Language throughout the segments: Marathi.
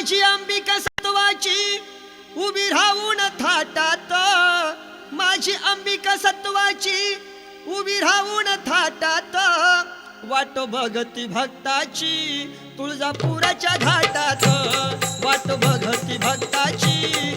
माझी अंबिका सत्वाची उभी राहून थाटात. माझी अंबिका सत्वाची उभी राहून थाटात. वाट भगती भक्ताची तुळजापुराच्या घाटात. वाट भगती भक्ताची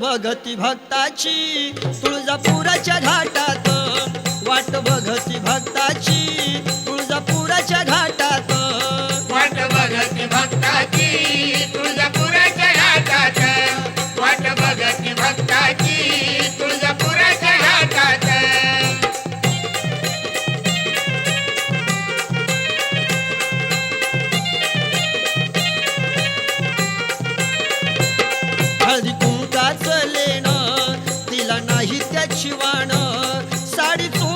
भगती भक्ताची. तुळजापुराच्या घाटात वाट भगती भक्ताची. तुळजापुराच्या घाटात. वाट भगती भक्ताची. तुळजापुराच्या घाटात वाट भगती भक्ताची. हळदी गाजलेण तिला नाही त्याची वाण. साडी तो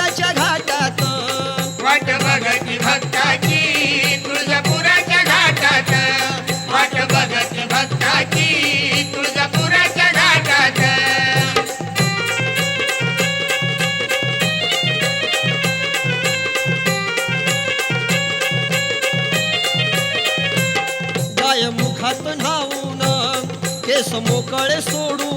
हात न्हावून केस मोकळे सोडून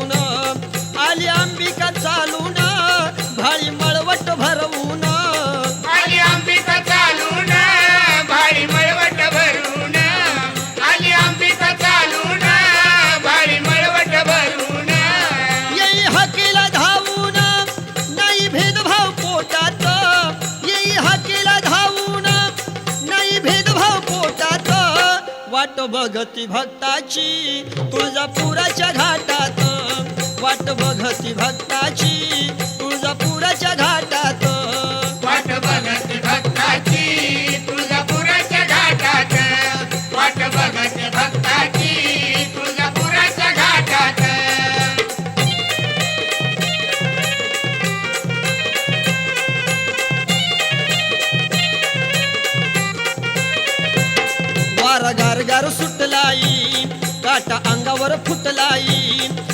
वाट बघती भक्ताची. तुळजापुराच्या घाटात वाट बघती भक्ताची. तुळजापुराच्या घाटात. गुडगार सुटलाई काटा अंगावर फुटलाई.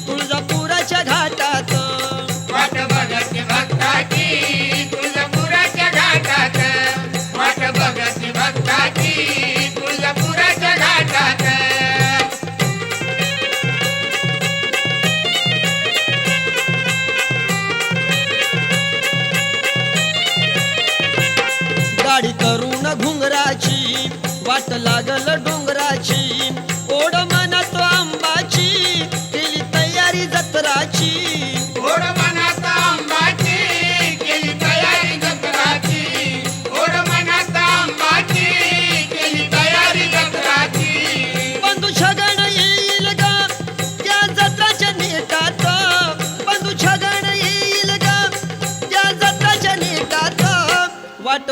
करून घुंगराची वाट लागल डोंगराची ओढ म्हणतो आंबाची केली तयारी जत्राची.